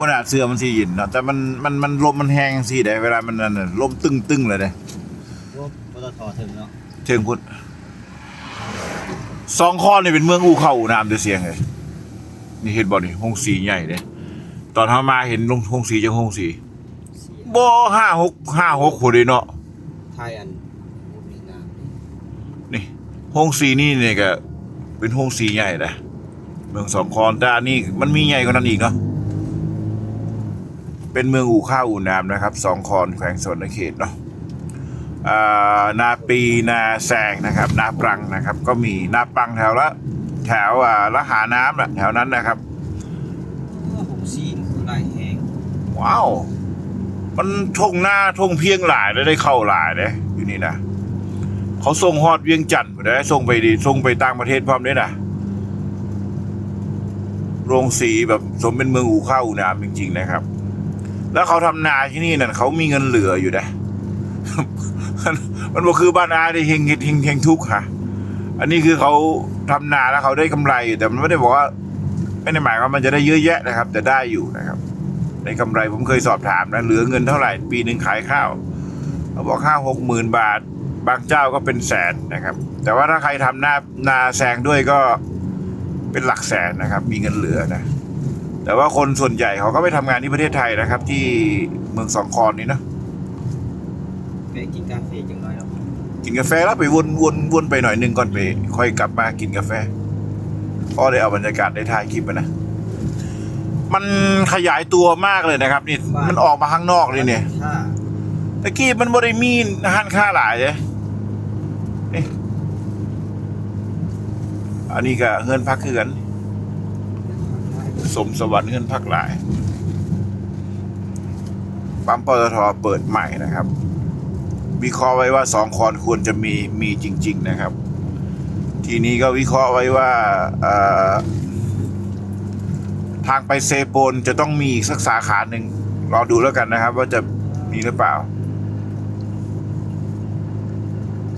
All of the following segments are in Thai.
ขนาดเสื้อมันสีหยินเนาะแต่มันมันมันลมมันแห้งสีได้เวลามันนั่นน่ะลมตึ้งตึ้งเลยเด้พวกปตทถึงเนาะเชิงพุทธสองข้อนี่เป็นเมืองอู่เข้าอู่น้ำเดือเสียงเลยนี่เห็นบ่นี่ห้องสีใหญ่เด้ตอนเฮามาเห็นลงห้องสีจังห้องสีเสียบ่ห้าหกห้าหกคนเลยเนาะไทยอันบ่มีน้ำนี่ห้องสีนี่เนี่ยก็เป็นห้องสีใหญ่นะเมืองสองคอนแต่อันนี้มันมีใหญ่กว่านั้นอีกเนาะ เป็นเมืองอู่ข้าวอู่น้ำนะครับสองคอนแขวงสวนเขตเนาะอ่านาปีนาแซงนะครับ นาปรังนะครับ ก็มีนาปรังแถวละแถวอ่าละหาน้ำน่ะแถวนั้นนะครับหกซีนคือไล่แห้งว้าว มันทงหน้าทงเพียงหลายแล้วได้เข้าหลายเลยอยู่นี่นะเขาส่งฮอดเวียงจันทร์ไปได้ส่งไปดีส่งไปต่างประเทศพร้อมด้วยนะโรงสีแบบสมเป็นเมืองอู่ข้าวอู่น้ำจริง ๆ นะครับ แล้วเขาทำนาที่นี่นั่นเขามีเงินเหลืออยู่นะมันมันบอกคือบ้านอาได้เฮงเฮงเฮงเฮงทุกข์ค่ะ อันนี้คือเขาทำนาแล้วเขาได้กำไรอยู่แต่มันไม่ได้บอกว่า ไม่ได้หมายว่ามันจะได้เยอะแยะนะครับ แต่ได้อยู่นะครับในกำไรผมเคยสอบถามนะเหลือเงินเท่าไหร่ ปีหนึ่งขายข้าวเขาบอกข้าวหกหมื่นบาท บางเจ้าก็เป็นแสนนะครับ แต่ว่าถ้าใครทำหน้านาแซงด้วยก็เป็นหลักแสนนะครับ มีเงินเหลือนะ แต่ว่าคนส่วนใหญ่เขาก็ไปทำงานที่ประเทศไทยนะครับ ที่เมืองสองคอนนี้เนอะไปกินกาแฟจังน้อยเนาะกินกาแฟแล้วไปวนวนวนไปหน่อยหนึ่งก่อนไป ค่อยกลับมากินกาแฟก็ได้เอาบรรยากาศได้ถ่ายคลิปอะนะ มันขยายตัวมากเลยนะครับ นี่มันออกมาข้างนอกเลยเนี่ย ถ้าตะกี้มันบริมีอาหารค่าหลายเลยนี่อันนี้ก็เงินพักคือกัน สมสวรรค์เงินพักหลายปั๊มปตทเปิดใหม่นะครับวิเคราะห์ไว้ว่าสองคอนควรจะมีมีจริง ๆ นะครับ ทีนี้ก็วิเคราะห์ไว้ว่าทางไปเซโปนจะต้องมีอีกสักสาขาหนึ่งรอดูแล้วกันนะครับ ว่าจะมีหรือเปล่า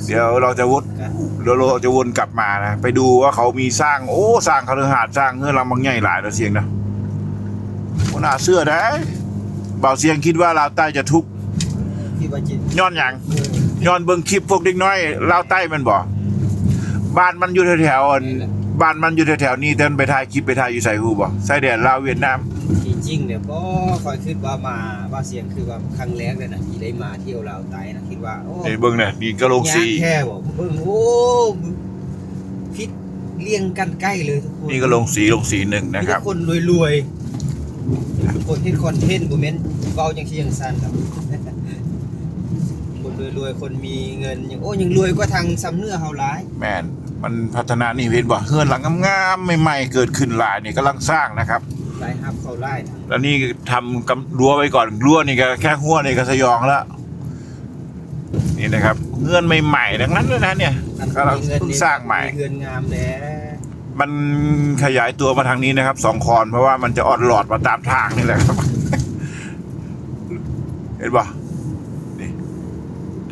เดี๋ยวเราจะวนเดี๋ยวเราจะวนกลับมานะไปดูว่าเขามีสร้างโอ้สร้างคฤหาสน์สร้างเงื่อนลำบางใหญ่หลายตัวเสียงนะคนหาเสื้อได้เบาเสียงคิดว่าลาวใต้จะทุกข์ที่ว่าจิตย้อนอย่างย้อนเบิ่งคลิปพวกเด็กน้อยลาวใต้มันบอกบ้านมันอยู่แถวๆอัน บ้านมันอยู่แถวๆนี้แต่มันไปถ่ายคลิปไปถ่ายอยู่ใส่ฮูบ่ใส่แดนลาวเวียดนาม ที่จริงเนี่ยก็คอยคิดว่ามาว่าเสียงคือว่าครั้งแรกเลยนะที่ได้มาเที่ยวลาวไต้นะคิดว่าโอ้ นี่เบิ่งเนี่ยนี่กระโหลกสียากแค่บอกเบิ่งโอ้พิษเลี้ยงกันใกล้เลยทุกคนนี่ก็ลงสีลงสีหนึ่งนะมีครัแต่บคนรวยๆคนที่คอนเทนต์บุเมนเบาจังที่ยังสั้นครับ คนรวยๆคนมีเงินยังโอ้ยังรวยกว่าทางซ้ำเนื้อเฮาหลาย แม่น มันพัฒนานี่เห็นบ่เฮือนหลังงามๆใหม่ๆเกิดขึ้นหลายนี่กำลังสร้างนะครับหลายฮับเขาไล่ทางแล้วนี่ทำกำรั้วไว้ก่อนรั้วนี่ก็แค่หัวนี่ก็สยองแล้วนี่นะครับเงื่อนใหม่ๆดังนั้นเลยนะเนี่ยอันกำลังมีเงินเพิ่งนี่สร้างใหม่เงินงามแล้วมันขยายตัวมาทางนี้นะครับสองคอนเพราะว่ามันจะออดหลอดมาตามทางนี่แหละครับ เห็นปะนี่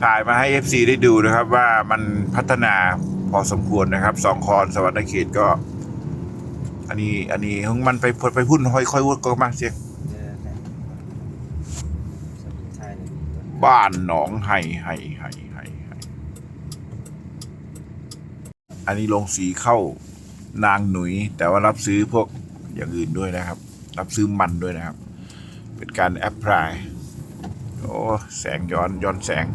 ถ่ายมาให้ FC ได้ดูนะครับ ว่ามันพัฒนา พอสมควรนะครับสองคอนสวรรค์เขตก็ อันนี้ อันนี้ของมันไปไปพุ่นค่อยค่อยวุดก็มาเสียงบ้านหนองไห่ไห่ไห่ไห่ไห่อันนี้ลงสีเข้านางหนุย แต่ว่ารับซื้อพวกอย่างอื่นด้วยนะครับ รับซื้อมันด้วยนะครับ เป็นการแอปพลายโอ้แสงย้อนย้อนแสง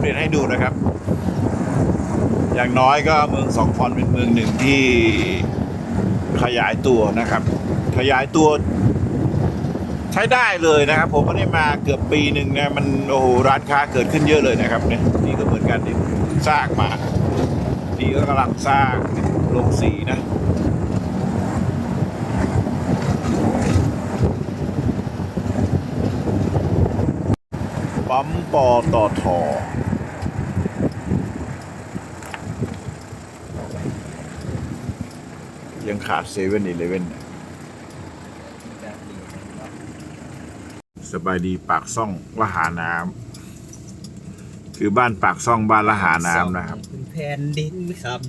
อัปเดตให้ดูนะครับ อย่างน้อยก็เมืองสองคอนเป็นเมืองหนึ่งที่ขยายตัวนะครับ ขยายตัว ใช้ได้เลยนะครับ ผมไม่ได้มาเกือบปีหนึ่งนะมันโอ้โหร้านค้าเกิดขึ้นเยอะเลยนะครับเนี่ยนี่ก็เหมือนกันที่สร้างมานี่ก็กำลังสร้างโรงสีนะปั๊มปอตอทอ ยัง ขาดเซเว่นอีเลเว่นแบบนี้เนาะสบายดีปากซ่องละหาน้ำคือบ้านปากซ่องบ้านละหาน้ำนะครับเป็นแผ่นดินครับ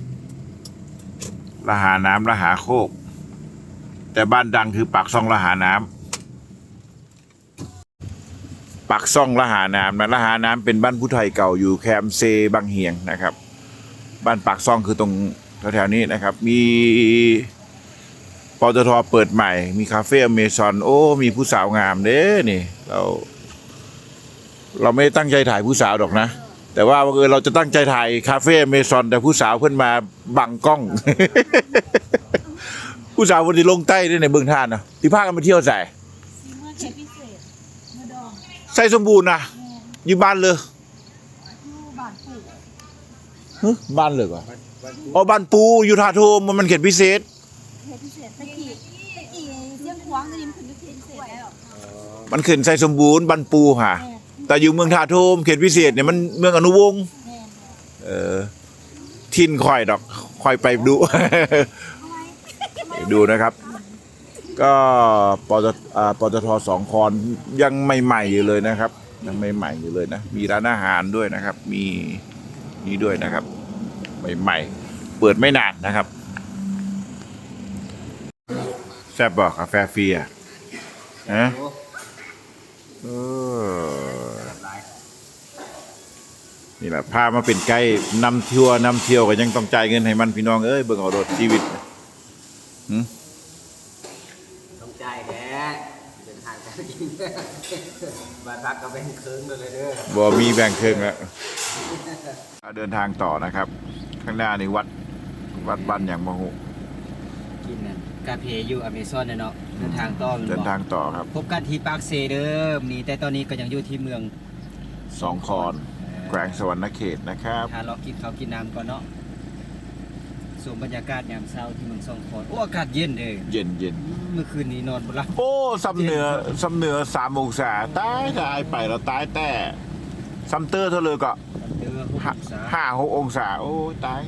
ละหาน้ำละหาโคก แต่บ้านดังคือปากซ่องละหาน้ำปากซ่องละหาน้ำนะละหาน้ำเป็นบ้านผู้ไทยเก่าอยู่แคมป์เซบางเฮียงนะครับ บ้านปากซ่องคือตรงแถวๆนี้นะครับ มี ปตทเปิดใหม่ มีคาเฟ่อเมซอนโอ้ มีผู้สาวงามเด้นี่ เรา เราไม่ได้ตั้งใจถ่ายผู้สาวดอกนะ แต่ว่าบังเออเราจะตั้งใจถ่ายคาเฟ่อเมซอนแต่ผู้สาวเพิ่นมาบังกล้อง ผู้สาวคนที่ลงใต้ด้วยในเบื้องท่านนะที่พากันไปเที่ยวใส่ซีเมื่อเทปพิเศษเมื่อดองใส่สมบูรณ์นะแมนอยู่บ้านเลยยูบานปู่ฮะบ้านเลยเหรอวันวันพุธอ๋อบ้านปูอยู่ท่าโทมมันมันเขตพิเศษ เทปพิเศษตะกี้ตะกี้เสียงควางได้ยินคือเทปพิเศษแล้วอ๋อมันขึ้นใส่สมบูรณ์บ้านปูฮะแมนแต่อยู่เมืองท่าโทมเขตพิเศษเนี่ยมันเมืองอนุวงศ์แมนเออทินคอยดอกคอยไปดูทำไมทำไมดูนะครับ ก็ปตอ่าปตทสองคอนยังใหม่ๆอยู่เลยนะครับ ยังใหม่ๆอยู่เลยนะ มีร้านอาหารด้วยนะครับ มีนี่ด้วยนะครับ ใหม่ๆเปิดไม่นานนะครับ แซ่บบอกกาแฟฟรีอะฮะโอ้เออหลายนี่แหละพามาเป็นไกด์นำเที่ยวนำเที่ยวก็ยังต้องจ่ายเงินให้มันพี่น้องเอ้ยเบิ่งเอารถชีวิตต้องจ่ายแกเดินทางกันจริงบ้านพักก็เป็นเคิงเลยเด้อบ่มีแบ่งครึ่งแล้วเดินทางต่อนะครับ ข้างหน้านี่วัด วัดบ้านอย่างมโหกินนั่น กาเพอยู่อเมซอนเนาะเดินทางต่อเดินทางต่อครับ พบกันที่ปากเซเดิมนี่แต่ตอนนี้ก็ยังอยู่ที่เมืองสองคอนแขวงสวรรณเขตนะครับหาเรากินข้าวกินน้ำก่อนเนาะสูมบรรยากาศยามเช้าที่เมืองสองคอนโอ้อากาศเย็นเด้อเย็นเย็นเมื่อคืนนี้นอนบ่หลับโอ้ซ้ำเหนือซ้ำเหนือสามองศาตายตายไปแล้วตายแต่ซัมเตอร์เท่าเลยก็เดือหกห้าองศาห้าหกองศาโอ้ยตาย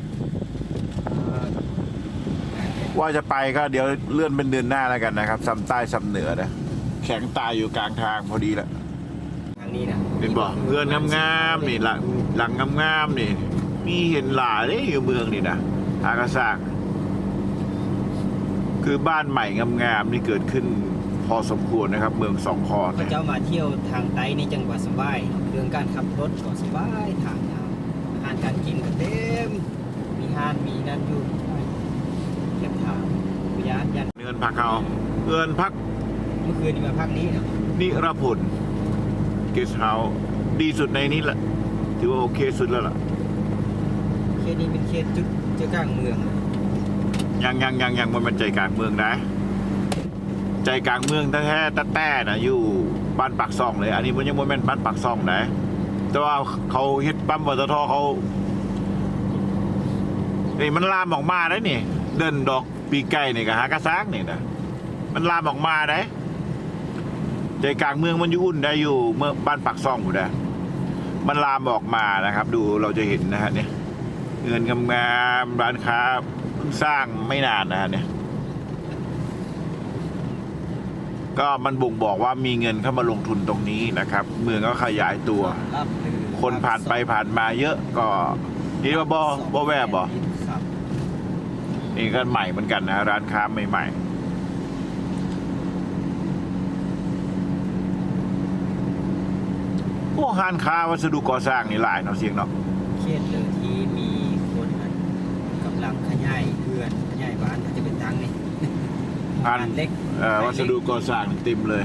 ว่าจะไปก็เดี๋ยวเลื่อนเป็นเดือนหน้าแล้วกันนะครับซ้ำใต้ซ้ำเหนือนะแข็งตายอยู่กลางทางพอดีแหละทางนี้นะเป็นบ่เงินงามๆนี่หลังหลังงามๆนี่ มีเห็นหลายเด้อยู่เมืองนี่นะอากาซากคือบ้านใหม่งามๆนี่เกิดขึ้นพอสมควรนะครับ เมืองสองคอนพระเนี่ยเจ้ามาเที่ยวทางใต้นี่จังหวัดสบายเรื่องการขับรถก็สบายทางยาวอาหารการกินก็เต็มมีห้านมีนั่นอยู่เก็บทางพ ยานยันเงินพักเขาเงินพักเมื่อคืนนี้มาพักนี้เนาะนิรพลเกสเฮาดีสุดในนี้แหละถือว่าโอเคสุดแล้วล่ะเขตนี้เป็นเขตจุดเจ้ากลางเมืองยังยังยังยังมันเป็นใจกลางเมืองนะ ใจกลางเมืองแท้ๆแต้ๆนะอยู่บ้านปากซองเลย อันนี้มันยังไม่เป็นบ้านปากซองนะแต่ว่าเขาเฮ็ดปั๊มปตทเขาเอ้ยมันลามออกมาได้นี่ เดินดอก ปีไก่นี่กับหากระซักนี่นะมันลามออกมาได้ใจกลางเมืองมันอยู่อุ่นได้อยู่เมื่อบ้านปากซองอยู่นะมันลามออกมานะครับ ดูเราจะเห็นนะฮะเนี่ยเงินงามๆร้านค้าเพิ่งสร้างไม่นานนะฮะเนี่ยก็มันบ่งบอกว่ามีเงินเข้ามาลงทุนตรงนี้นะครับ เมืองก็ขยายตัวรับเลยคนผ่านไปผ่านมาเยอะก็นี่ว่าบอบอแวบบ่ครับ นี่ก็ใหม่เหมือนกันนะ ร้านค้าใหม่ๆพวกร้านค้าวัสดุก่อสร้างนี่หลายเนาะเสียงเนาะเขตเลยที่มีคนนั้นกำลังขยายเพื่อนขยายบ้านอาจจะเป็นตังนี่ร้านบ้เล็กเอ่อวัสดุก่อสร้างเต็มเลย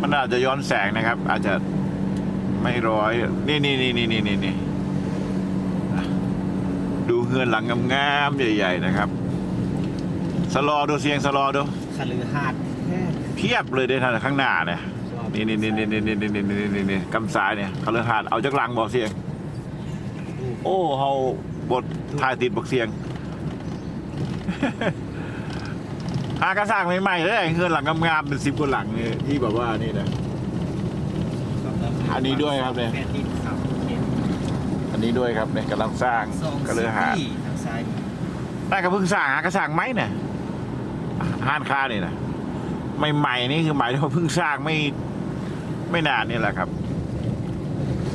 มันอาจจะย้อนแสงนะครับ อาจจะไม่ร้อย นี่นี่นี่นี่นี่นี่นี่อะดูเฮือนหลังงามๆใหญ่ๆนะครับ สลอดูเสียงสลอดูคฤหาสน์แค่เพียบเลยเด้ท่านข้างหน้าเนี่ยนี่นี่นี่นี่นี่นี่นี่นี่นี่นี่กำสายเนี่ยเขาเลือหาดเอาจากหลังบอกเสียง โอ้เฮาบทถ่ายติดบอกเสียงหากระสร้างใหม่ๆเลยเฮือนหลังงามๆเป็นสิบกว่าหลังเนี่ยที่แบบว่านี่นะ อันนี้ด้วยครับเนี่ย แปดที่ครับเขตอั นนี้ด้วยครับเนี่ยกำลังสร้างสองก็เลยหาดที่ทางซ้ายมือได้ก็เพิ่งสร้างหากระสร้างไหมเนี่ยห้านค้าเนี่ยนะใหม่ๆนี่คือหมายถึงว่าเพิ่งสร้างไม่ไม่นานนี่แหละครับ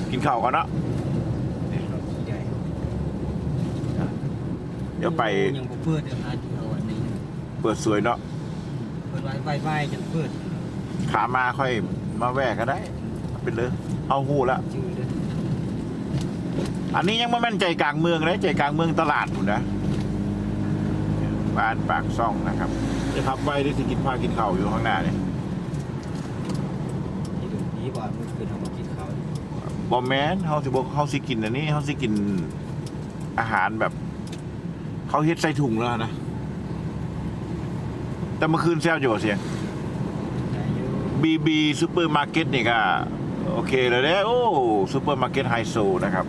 กิกินข้าวก่อนเนาะเราขี่ได้เดี๋ยวไปยังบ่เปิดเดี๋ยวอาที่เฮาอันนี้เปิดสวยเนาะเปิดไว้ไว้ไว้จังเปิดขามาค่อยมาแวะก็ได้เอาเป็นเลยเอาหูละชื่อเด้ ออันนี้ยังไม่แม่นใจกลางเมืองเลยใจกลางเมืองตลาดอยู่นะบ้านปากซ่องนะครับจะขับไปได้สิกินผ้ากินข้าวอยู่ข้างหน้าเนี่ยนี่ดูดีกว่าเมื่อคืนเฮามากินข้าวบอมแมนเฮาสิบอกเฮาสิกินอันนี้เฮาสิกินอาหารแบบเขาเฮ็ดใส่ถุงแล้วนะ แต่เมื่อคืนแซวอยู่บ่เสียงได้อยู่บีบีซูเปอร์มาร์เก็ตนี่ก็โอเคเลยเด้โอ้ซูเปอร์มาร์เก็ตไฮโซนะครับ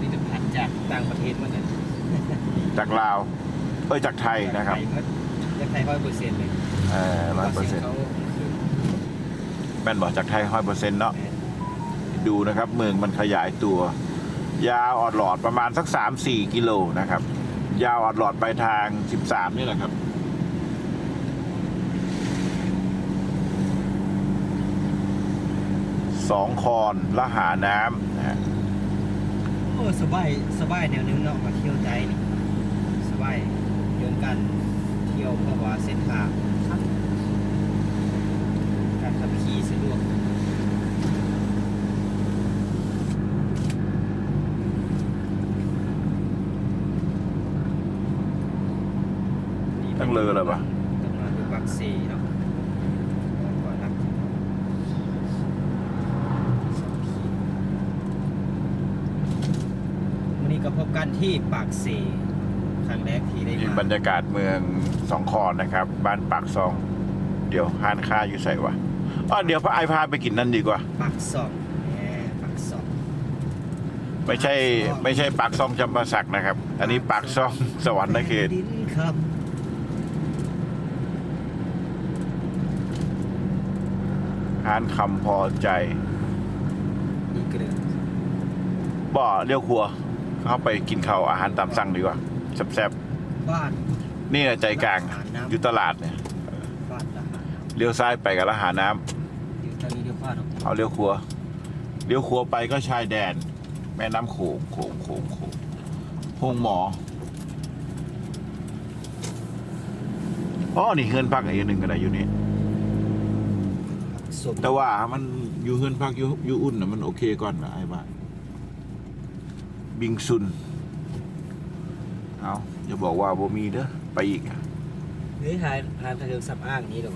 นี่จะผ่านจากต่างประ เทศมาเนี่ยจากลาวเอ้ยจากไทยนะครับจากไทยร้อยเปอร์เซ็นต์เลยเออร้อยเปอร์เซ็นต์เขาคือแม่นบอกจากไทยร้อยเปอร์เซ็นต์เนาะดูนะครับ เมืองมันขยายตัว ยาวออดหลอดประมาณสักสามสี่กิโลนะครับ ยาวออดหลอดไปทางสิบสามนี่แหละครับสองคอนละหาน้ำนะฮะโอ้สบายสบายแนวนึงเนาะมาเที่ยวใจนี่สบายเรื่องการเที่ยวเพราะว่าเส้นทางครับการขับขี่สะดวกตั้งเลอเลยปะต้องมาดูปักซีเนาะก่อนนะวันนี้ก็พบกัน ที่ปากซีครั้งแรกที่ได้นี่มาบรรยากาศเมืองสองคอนนะครับ บ้านปากซอง เดี๋ยวห้านค่าอยู่ใส่วะอ๋อเดี๋ยวพระไอพาไปกินนั่นดีกว่า ปากซองแหมปากซองไม่ใช่ไม่ใช่ปากซองจำปาสักนะครับ อันนี้ปากซองสวรรค์เขต ดินครับห้านคำพอใจนี่ก็เลยบ่อเลี้ยวครัว เข้าไปกินข้าวอาหารตามสั่งดีกว่าแซ่บบ้านๆนี่แหละใจกลางอยู่ตลาดเนี่ยบ้านละหารเลี้ยวซ้ายไปกับละหาน้ำอยู่ตอนนี้เดี๋ยวบ้านออกเอาเลี้ยวครัวเลี้ยวครัวไปก็ชายแดน แม่น้ำโขงโขงโขงโขงห้องหมออ๋อนี่เฮือนพักอีกอันหนึ่งก็ได้อยู่นี่สมแต่ว่ามันอยู่เฮือนพักอยู่อยู่อุ่นนะมันโอเคก่อนนะไอ้บ้าน บิงซุน เอาอย่าบอกว่าบ่มีเด้อ ไปอีกอะนี่ทายทายทางเดินสับอ้างนี้หรอ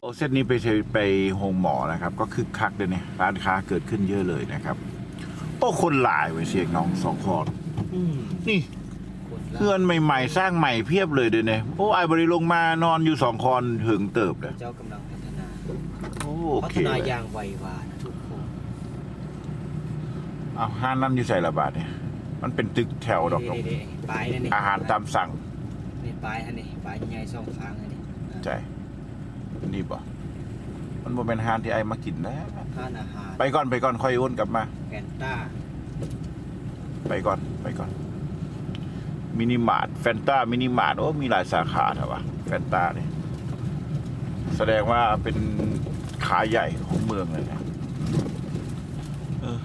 โอเส้นนี้ไปเทไปโฮงหมอนะครับ ก็คึกคักเลยเนี่ยร้านค้าเกิดขึ้นเยอะเลยนะครับ โอ้คนหลายเว้ยเสียงน้องสองคอนอืมนี่ คนละเพื่อนใหม่ๆ สร้างใหม่เพียบเลยเดี๋ยวนี้โอ้ไอบริลงมานอนอยู่สองคอนถึงเติบเลยเจ้ากำลังพัฒนา โอ้โอพัเคฒนาเลย อย่างไววานะทุกคน เอาห้านนั่นอยู่ใส่ละบาทเนี่ยมันเป็นตึกแถวดอกดอกนี่ๆๆปลายนั่นนี่อาหารตามสั่งนี่ปลายอันนี้ปลายใหญ่สองข้างอันนี้ใจนี่บ่มันบ่เป็นห้านที่ไอมากินนะทานอาหารไปก่อนไปก่อนค่อยวนกลับมาแกนต้าไปก่อนไปก่อน มินิมาร์ทแฟนตามินิมาร์ทโอ้มีหลายสาขาเถอะวะแฟนตาเนี่ยแสดงว่าเป็นขาใหญ่ของเมืองเลยนะเออ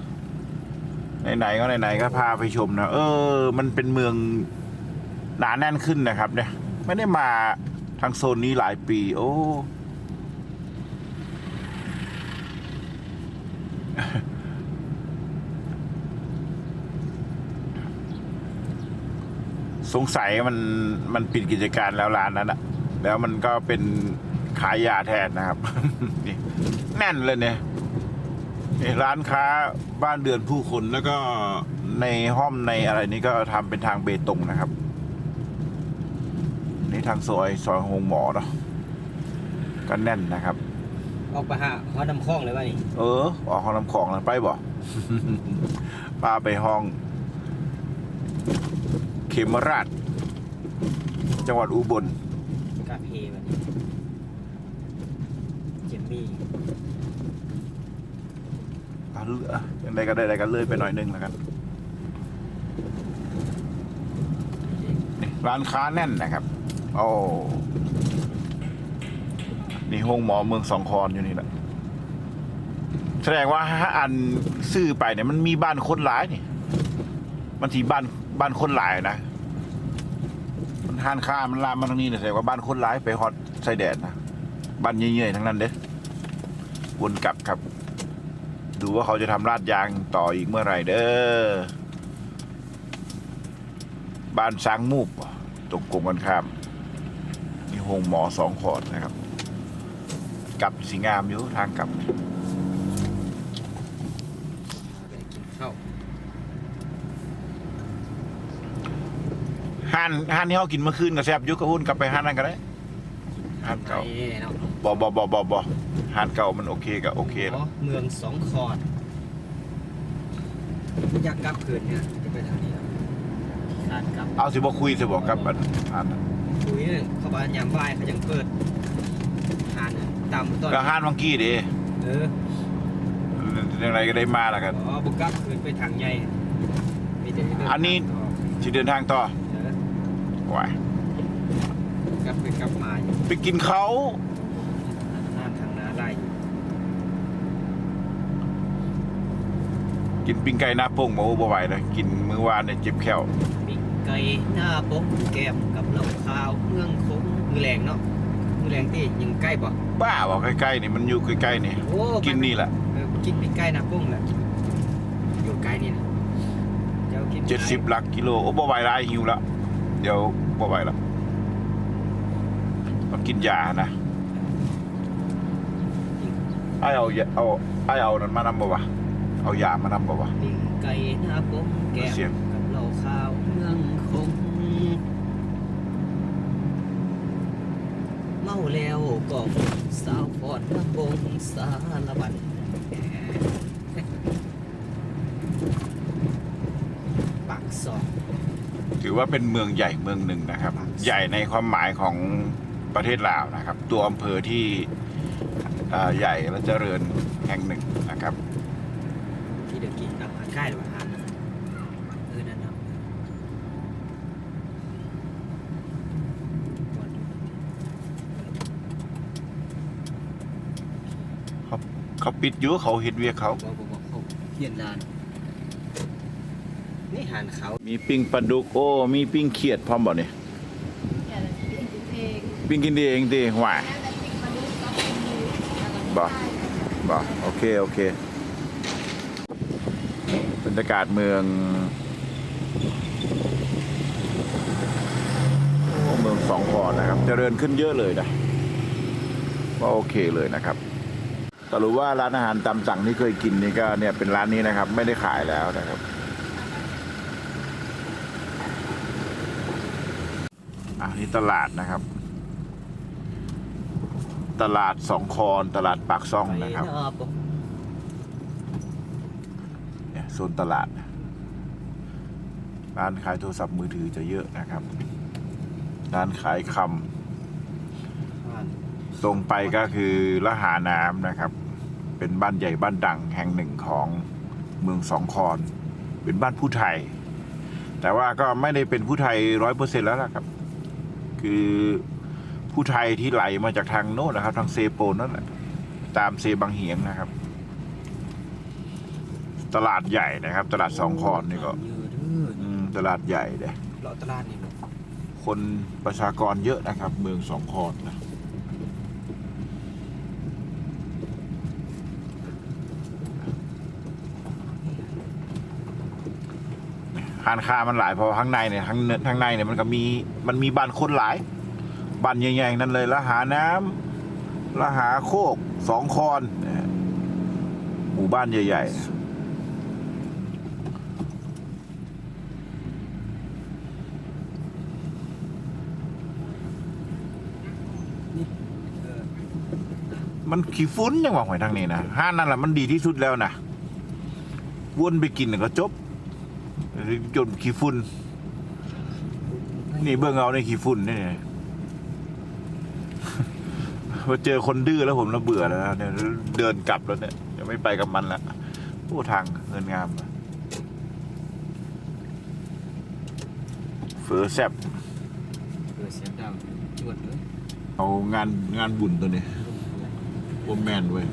ไหนๆก็ไหนๆก็พาไปชมนะเออ มันเป็นเมืองหนาแน่นขึ้นนะครับ เนี่ย ไม่ได้มาทางโซนนี้หลายปี โอ้สงสัยมันมันปิดกิจการแล้วร้านนั้นอะแล้วมันก็เป็นขายยาแทนนะครับนี่แน่นเลยเนี่ย นี่ร้านค้าบ้านเดือนผู้คนแล้วก็ในห้อมในอะไรนี้ก็ทำเป็นทางเบตงนะครับ นี่ทางซอยซอยโฮงหมอเนาะก็แน่นนะครับ ออกไปหาหัวน้ำคลองเลยว่านี่เออ ออกห้องน้ำของแล้วไปบ่ ป้าไปห้อง เขมราช จังหวัดอุบล กาเพวันนี้เจมมี่ อะเลือ ยังไงก็ได้อะไรกันเลยไปหน่อยนึงแล้วกันร้านค้าแน่นนะครับ โอ้ นี่ห้องหมอเมืองสองคอนอยู่นี่แหละ แสดงว่าถ้าอันซื้อไปเนี่ยมันมีบ้านคนหลายนี่ มันที่บ้านบ้านคนหลายนะ มันทานข้ามันลามมาทางนี้เนี่ยแสดงว่าบ้านคนหลายไปฮอตไซแดนนะ บ้านเยื่อยๆทั้งนั้นเด้วนกลับครับ ดูว่าเขาจะทำลาดยางต่ออีกเมื่อไหร่เด้อบ้านช้างมูบตรงกลมกันข้ามมีโฮงหมอสองขอดนะครับกลับสีงามอยู่ทางกลับไปกินข้าวห้านห้านที่เขากินเมื่อคืนก็แซ่บอยุกกระหุ่นกลับไปห้านนั้นก็ได้ ห้านไปเก่าเนาะบอบอบอบอบอห้านเก่ามันโอเคกับโอเคอ๋แล้วอเมืองสองคอนอยากกลับคืนเนี่ยจะไปทางนี้ครับคาดกลับเอาสิบอกคุยสิบอกกับอันอันนั้นคุยเนี่ยเขาบ้านยามบ่ายเขายังเปิดหานตามต้นก็ห้านวังกี้ดิเออยังไงก็ได้มาแล้วกันอ๋อบุกกลับคืนไปทางใหญ่มีแต่เดิอันนี้ที่เดินทางต่อเออไหวกลับไปกลับมาอยู่ ไปกินเขาน้ำทางนาไล่อยู่กินปิ้งไก่หน้าโป่งมาโอ้บ่ไหวเลยกินมื้อวานเนี่ยเจ็บแข้วมีไก่หน้าปกแก้มกับเหล้าขาวเมืองคงมือแรงเนาะมือแรงที่ยังใกล้บ่บ้าบอกใกล้ๆนี่มันอยู่ใกล้ๆนี่โอ้กินนี่แหละเออกินปีกไก่หน้าปุ้งแหละอยู่ไกลนี่นะเจ้ากินเจ็ดสิบหลักกิโลโอ้บ่ไหวละหิวละเดี๋ยวบ่ไหวละ ต้องกินยานะไอเอายาเอาไอเอานั้นมานำบ่วะเอายามานำบ่วะปีกไก่หน้าปกแก้มเสียงกับเหล้าขาวเมืองคงเมาแล้วก็สาวพอดมาบงสารบันปากซองถือว่าเป็นเมืองใหญ่เมืองหนึ่งนะครับ ใหญ่ในความหมายของ ประเทศลาวนะครับ ตัวอำเภอที่อ่าใหญ่และเจริญแห่งหนึ่งนะครับ ที่เด็กกินอาหารใกล้หรืออาหารนะเออนั่นนะเขาปิดอยู่เขาเห็ดเวียกเขาบอกบอกบอกเขาเทียนลานนี่หันเขา มีปิ้งปลาดุกโอ้มีปิ้งเขียดพร้อมบ่เนี่ย แค่ละที่เป็นเพ ลงปิ้งกินดีเองดีหว่านั่นแหละที่มาดูกับเป็นมือแล้วก็บ่บ่โอเค โอเคบรรยากาศเมืองเมืองสองพอนะครับเจริญขึ้นเยอะเลยนะว่าโอเคเลยนะครับแต่รู้ว่าร้านอาหารตามสั่งที่เคยกินนี่ก็เนี่ยเป็นร้านนี้นะครับ ไม่ได้ขายแล้วนะครับอะนี่ตลาดนะครับ ตลาดสองคอนตลาดปากซ่องไปนะครับหน้าปกเนี่ยโซนตลาดร้านขายโทรศัพท์มือถือจะเยอะนะครับ ร้านขายคผ่านำตรงไปก็คือละหาน้ำนะครับ เป็นบ้านใหญ่บ้านดังแห่งหนึ่งของเมืองสองคอน เป็นบ้านผู้ไทย แต่ว่าก็ไม่ได้เป็นผู้ไทยร้อยเปอร์เซ็นแล้วล่ะครับ คือ ผู้ไทยที่ไหลมาจากทางโน้นนะครับ ทางเซโปนนั่นแหละตามเซบังเหียงนะครับ ตลาดใหญ่นะครับ ตลาดสองคอนนี่ก็อืมตลาดใหญ่เลยเลาะตลาดนี่คนประชากรเยอะนะครับ เมืองสองคอนนะหานค้ามันหลายเพราะข้างในเนี่ยข้างเนข้างในเนี่ยมันก็มีมันมีบ้านคนหลาย บ้านใหญ่ๆนั่นเลยละหาน้ำละหาโคกสองคอนหมู่บ้านใหญ่ๆมันขี้ฟุ้นยังว่าหอยทางนี้นะห้านนั่นแหละมันดีที่สุดแล้วนะวนไปกินก็จบจนขี้ฟุ้นนี่เบิ่งเอาในขี้ฟุ้นนี่ พอเจอคนดื้อแล้วผมระเบื่อแล้วนะเนี่ยเดินกลับแล้วเนี่ยจะไม่ไปกับมันละโอ้ทางเงินงามอะเฟอแซบเออเสียงดังจวดเลยเอางานงานบุญตัวนี้โอแมนเว้ย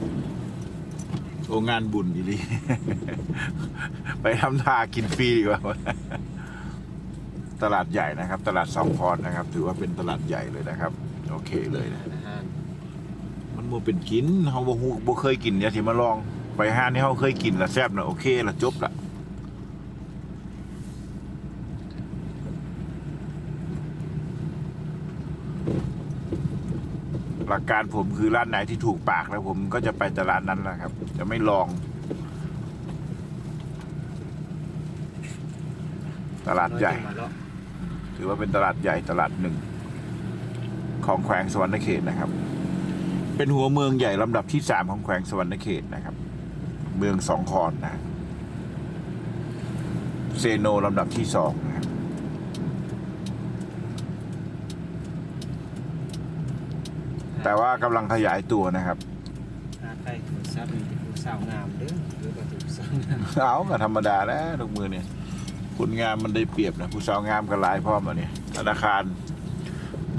โองานบุญอีหลีไปทำทากินฟรีดีกว่าตลาดใหญ่นะครับ ตลาดสองพรนะครับ ถือว่าเป็นตลาดใหญ่เลยนะครับ โอเคเลยนะอาหาร มันบ่เป็นกินเฮาบ่ฮู้บ่เคยกินอย่าสิมาลอง ไปห้านที่เฮาเคยกินละแซ่บนะโอเคละจบละหลักการผมคือร้านไหนที่ถูกปากแล้วผมก็จะไปแต่ร้านนั้นแหละครับ จะไม่ลอง ตลาดใหญ่ ถือว่าเป็นตลาดใหญ่ตลาดหนึ่ง ของแขวงสวรรณเขตนะครับ เป็นหัวเมืองใหญ่ลำดับที่สามของแขวงสวรรณเขตนะครับ เมืองสองคอนนะ เซโนลำดับที่สองนะครับแต่ว่ากำลังขยายตัวนะครับหาใครถูกซับมีแต่ผู้สาวงามเด้อหรือว่าถูกสาวงามเอาก็ธรรมดาแล้วทุกมือเนี่ยคุณงามมันได้เปรียบนะผู้สาวงามก็หลายพร้อมอะเนี่ยธนาคาร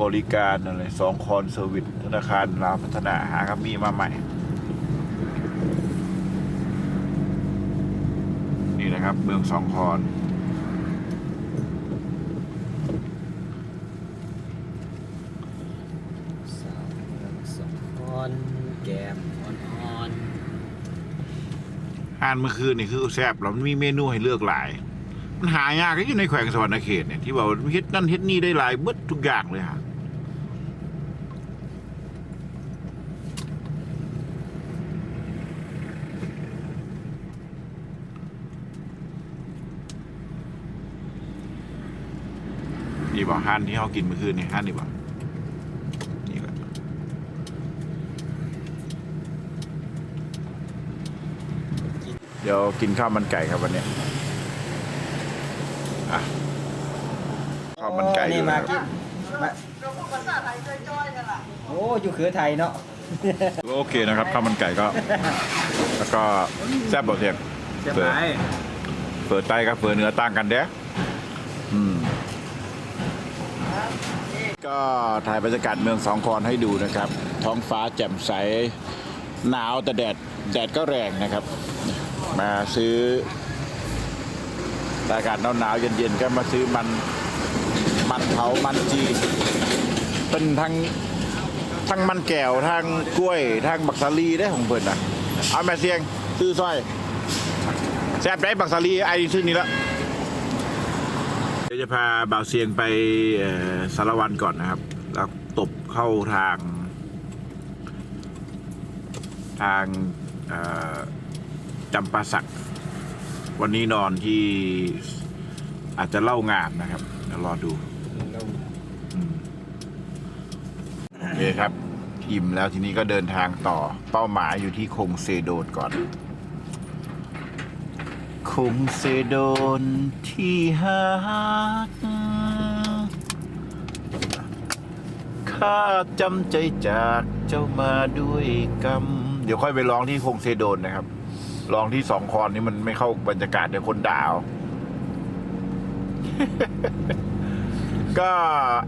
บริการอะไรสองคอนเซอร์วิส ธนาคารลาวพัฒนาหากับมีมาใหม่ นี่นะครับเมืองสองคอนสาวเมืองสองคนแก้มอ่อนอ่านเมื่อคืนนี่คือแซ่บแล้วมันมีเมนูให้เลือกหลาย มันหายากก็อยู่ในแขวงสวรรณเขตเนี่ยที่บอกว่าเฮ็ดนั่นเฮ็ดนี่ได้หลายเบิดทุกอย่างเลยฮะ นี่บอกฮันที่เขากินเมื่อคืนนี่ฮันนี่บอกนี่ก็เดี๋ยวกินข้าวมันไก่ครับวันเนี้ยอะข้าวมันไก่อยู่นี่นะมาครับกินมาโอ้อยู่คือไทยเนาะ โอเคนะครับข้าวมันไก่ก็ แล้วก็แซ่บบ่เทียงเสียบไหมเปิดไตกับเปิดเนื้อต่างกันเด้ออื ก็ถ่ายบรรยากาศเมืองสองคอนให้ดูนะครับ ท้องฟ้าแจ่มใสหนาวแต่แดดแดดก็แรงนะครับ มาซื้ออากาศหนาวๆเย็นๆก็มาซื้อมันมันเผามันจีเป็นทั้งทั้งมันแก้วทั้งกล้วยทั้งบักสาลีได้ของเพิ่นนะเอาแม่เสียงซื้อสร้อยแซ่บได้บักสาลีไอ้ซื้อนี้ละ ยวจะพาบ่าวเสียงไปเอ่อสารวันก่อนนะครับ แล้วตบเข้าทาง ทางเอ่อจำปาสัก วันนี้นอนที่อาจจะเล่างามนะครับเดี๋ยวรอดูอืมโอเคครับอิ่มแล้วทีนี้ก็เดินทางต่อเป้าหมายอยู่ที่คงเซโดนก่อน คงเซโดนที่ฮักข้าจำใจจากเจ้ามาด้วยกรรม เดี๋ยวค่อยไปร้องที่คงเซโดนนะครับ ร้องที่สองคอนนี้มันไม่เข้าบรรยากาศเดี๋ยวคนด่าเอาก็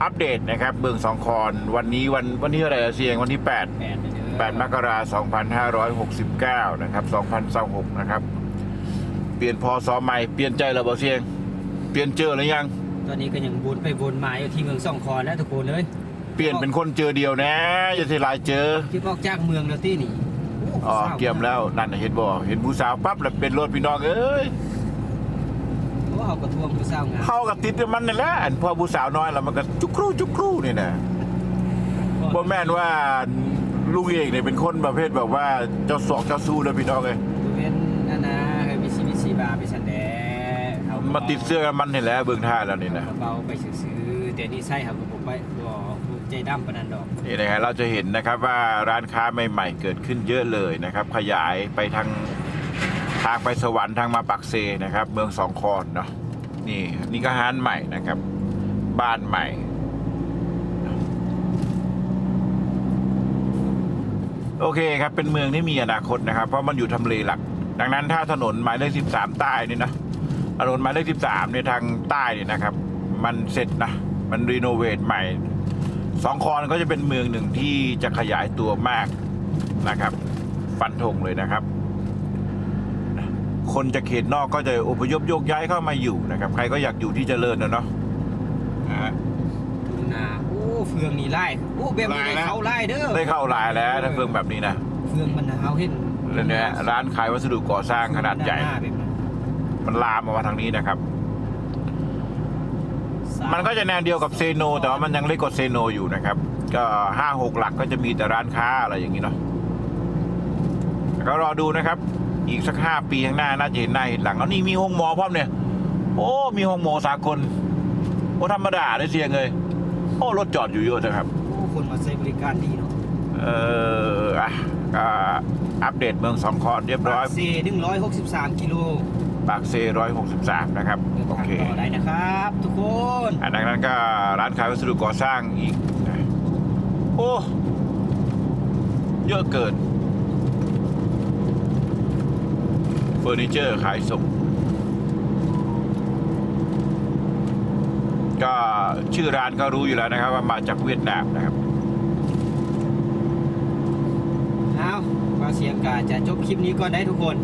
อัปเดตนะครับเบืองสองคอนวันนี้วันวันที่เท่าไรอะเสียงวันที่8แปดเด้อ8มกราคม2569นะครับ2026นะครับ เปลี่ยนพอสอใหม่เปลี่ยนใจแล้วบ่เสียง เปลี่ยนเจอหรือยัง ตอนนี้ก็ยังวนไปวนมาอยู่ที่เมืองสองคอนแล้วทุกคนเลยเปลี่ยนเป็นคนเจอเดียวนะอย่าเสียหลายเจอที่ออกจากเมืองแล้วที่นี่โอ๋อศร้าเกี่ยมแล้วนั่นน่ะเห็นบ่เห็นผู้สาวปั๊บแล้วเป็นรถพี่น้องเอ้ยเพราะว่าเอากระทวงผู้สาวงามเข้ากับติดมันนั่นแหละอันพอผู้สาวน้อยแล้วมันก็จุกครู่จุกครู่นี่นะบ่แม่นว่าลุงเอกเนี่ยเป็นคนประเภทแบบว่าเจ้าสอกเจ้าสู้เลยพี่น้องเอ้ย เว้นนานาเคยมีชีวิตชีบาไปสันแดเอากระ มาเป๋ติดเสื้อกันมันเห็นแหล้วเบิ่งท่าแล้วนี่นะกระเป๋าไปซื้อๆแต่นี่ใช่ครับผมไปบ่ใจดำปานนันดอก นี่นะฮะเราจะเห็นนะครับว่าร้านค้าใหม่ ๆ เกิดขึ้นเยอะเลยนะครับ ขยายไปทางทางไปสวรรค์ทางมาปักเซนะครับ เมืองสองคอนเนาะนี่นี่ก็ห้านใหม่นะครับ บ้านใหม่โอเคครับ เป็นเมืองที่มีอนาคตนะครับ เพราะมันอยู่ทำเลหลัก ดังนั้นถ้าถนนหมายเลขสิบสามใต้นี่นะ ถนนหมายเลขสิบสามในยทางใต้นี่นะครับ มันเสร็จนะ มันรีโนเวทใหม่สองคอนก็จะเป็นเมืองหนึ่งที่จะขยายตัวมากนะครับ ฟันธงเลยนะครับ คนจากเขตนอกก็จะอพยพโยกย้ายเข้ามาอยู่นะครับ ใครก็อยากอยู่ที่เจริญนะเนาะนะฮะดูนาโอ้เฟืองนี่ไล่โอ้แบบนี้ไล่ได้นะเข้าไล่เด้อได้เข้าหลายแล้วถ้าเฟืองแบบนี้นะเฟืองมันหนาวเห็นแล้วเนี่ยร้านขายวัสดุก่อสร้างขนาดใหญ่น้แบบนั้น มันลามออกมาทางนี้นะครับ มันก็จะแนวเดียวกับเซโน แต่ว่ามันยังเล็กกว่าเซโนอยู่นะครับ ก็ห้าหกหลักก็จะมีแต่ร้านค้าอะไรอย่างนี้เนาะก็รอดูนะครับ อีกสักห้าปีข้างหน้าน่าจะเห็นหน้าเห็นหลังแล้วนี่มีห้องหมอพร้อมเนี่ย โอ้ มีห้องหมอสากลโอ้ธรรมดาได้เสียงเลยโอ้รถจอดอยู่เยอะนะครับโอ้คนมาใช้บริการดีเนาะเอออะก็อัปเดตเมืองสองคอนเรียบร้อยปากเซถึงร้อยหกสิบสามกิโล ปากเซร้อยหกสิบสามนะครับเดินโอทางเคต่อได้นะครับ ทุกคนอันนั้นก็ร้านขายวัสดุก่อสร้างอีกนะโอ้ เยอะเกินเฟอร์นิเจอร์ขายส่ง ก็ชื่อร้านก็รู้อยู่แล้วนะครับว่ามาจากเวียดนามนะครับเอาว่าเสียงกาจะจบคลิปนี้ก่อนได้ทุกคน